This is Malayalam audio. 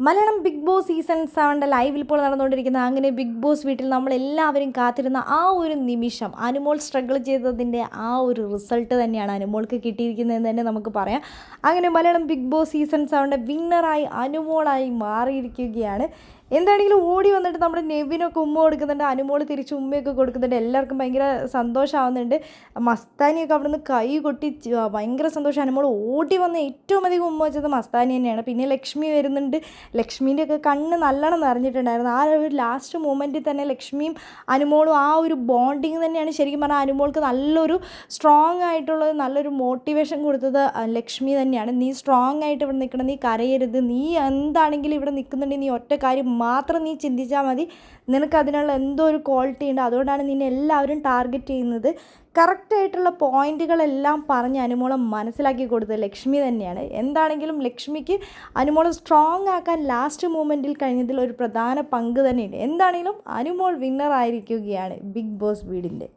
മലയാളം ബിഗ് ബോസ് സീസൺ സെവന്റെ ലൈവിൽ ഇപ്പോൾ നടന്നുകൊണ്ടിരിക്കുന്ന അങ്ങനെ ബിഗ് ബോസ് വീട്ടിൽ നമ്മൾ എല്ലാവരും കാത്തിരുന്ന ആ ഒരു നിമിഷം അനുമോൾ സ്ട്രഗിൾ ചെയ്തതിന്റെ ആ ഒരു റിസൾട്ട് തന്നെയാണ് അനുമോൾക്ക് കിട്ടിയിരിക്കുന്നതെന്ന് തന്നെ നമുക്ക് പറയാം. അങ്ങനെ മലയാളം ബിഗ് ബോസ് സീസൺ സെവന്റെ വിന്നറായി അനുമോളായി മാറിയിരിക്കുകയാണ്. എന്താണെങ്കിലും ഓടി വന്നിട്ട് നമ്മുടെ നെവിനൊക്കെ ഉമ്മ കൊടുക്കുന്നുണ്ട് അനുമോൾ തിരിച്ച് ഉമ്മയൊക്കെ കൊടുക്കുന്നുണ്ട്. എല്ലാവർക്കും ഭയങ്കര സന്തോഷമാവുന്നുണ്ട്. മസ്താനിയൊക്കെ അവിടെ നിന്ന് കൈ കൊട്ടി ഭയങ്കര സന്തോഷം. അനുമോൾ ഓടി വന്ന് ഏറ്റവും അധികം ഉമ്മ വെച്ചത് മസ്താനി തന്നെയാണ്. പിന്നെ ലക്ഷ്മി വരുന്നുണ്ട്. ലക്ഷ്മീന്റെ ഒക്കെ കണ്ണ് നല്ലോണം നിറഞ്ഞിട്ടുണ്ടായിരുന്നു. ആ ഒരു ലാസ്റ്റ് മൂമെന്റിൽ തന്നെ ലക്ഷ്മിയും അനുമോളും ആ ഒരു ബോണ്ടിങ് തന്നെയാണ് ശരിക്കും പറഞ്ഞാൽ അനുമോൾക്ക് നല്ലൊരു സ്ട്രോങ് ആയിട്ടുള്ള നല്ലൊരു മോട്ടിവേഷൻ കൊടുത്തത് ലക്ഷ്മി തന്നെയാണ്. നീ സ്ട്രോങ് ആയിട്ട് ഇവിടെ നിൽക്കണം നീ കരയരുത്. നീ എന്താണെങ്കിലും ഇവിടെ നിൽക്കുന്നുണ്ടെങ്കിൽ നീ ഒറ്റ കാര്യം മാത്രം നീ ചിന്തിച്ചാൽ മതി. നിനക്ക് അതിനുള്ള എന്തോ ഒരു ക്വാളിറ്റി ഉണ്ട്. അതുകൊണ്ടാണ് നിന്നെ എല്ലാവരും ടാർഗറ്റ് ചെയ്യുന്നത്. കറക്റ്റായിട്ടുള്ള പോയിന്റുകളെല്ലാം പറഞ്ഞ് അനുമോളം മനസ്സിലാക്കി കൊടുത്തത് ലക്ഷ്മി തന്നെയാണ്. എന്താണെങ്കിലും ലക്ഷ്മിക്ക് അനുമോളം സ്ട്രോങ് ആക്കാൻ ലാസ്റ്റ് മൂമെന്റിൽ കഴിഞ്ഞതിൽ ഒരു പ്രധാന പങ്ക് തന്നെയുണ്ട്. എന്താണെങ്കിലും അനുമോൾ വിന്നർ ആയിരിക്കുകയാണ് ബിഗ് ബോസ് വീടിന്റെ.